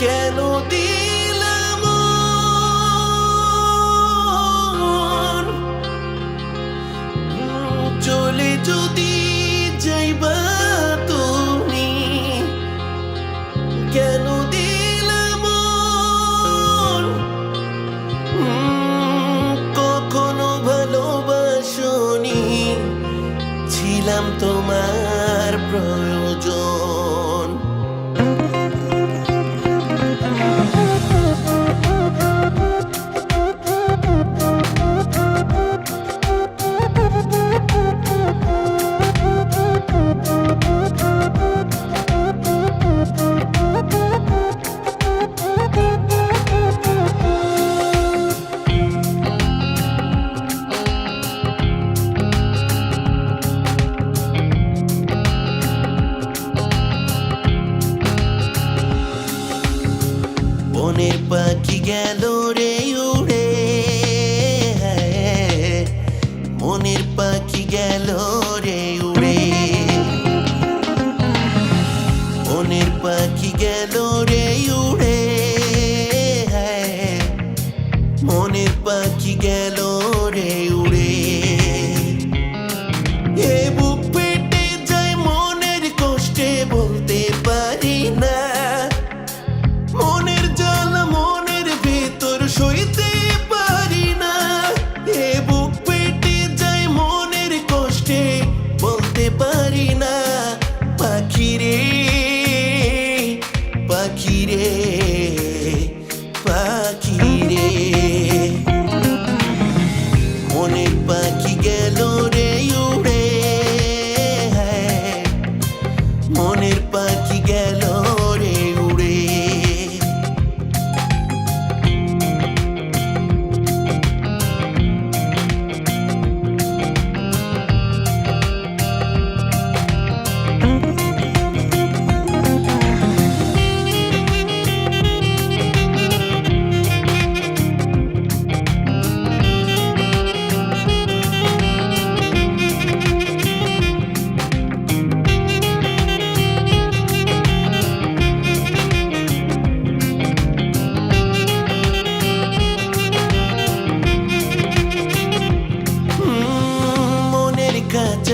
কেন দিলাম চলে যদি বনের পাখি গেল রে উড়ে।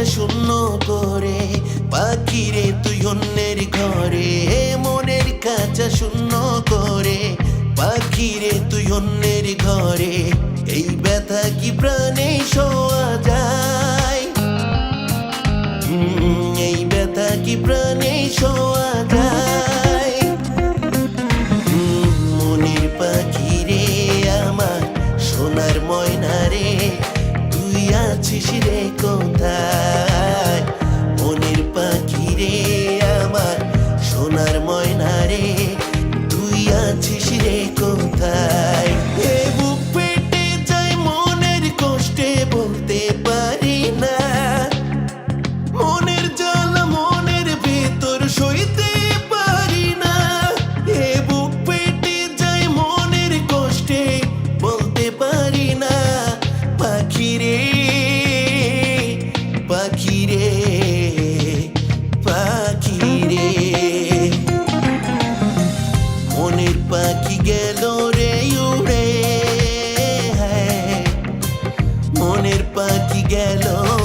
শূন্য করে। পাখিরে, তুই অন্যের ঘরে। মনের কাঁচা শূন্য করে। পাখিরে, তুই অন্যের ঘরে। এই ব্যথা কি প্রাণে শোয়া যায়? এই ব্যথা কি প্রাণে শোয়া যায়? মনের পাখিরে সোনার ময়না রে। তুই আছিস রে কোথায়? গেল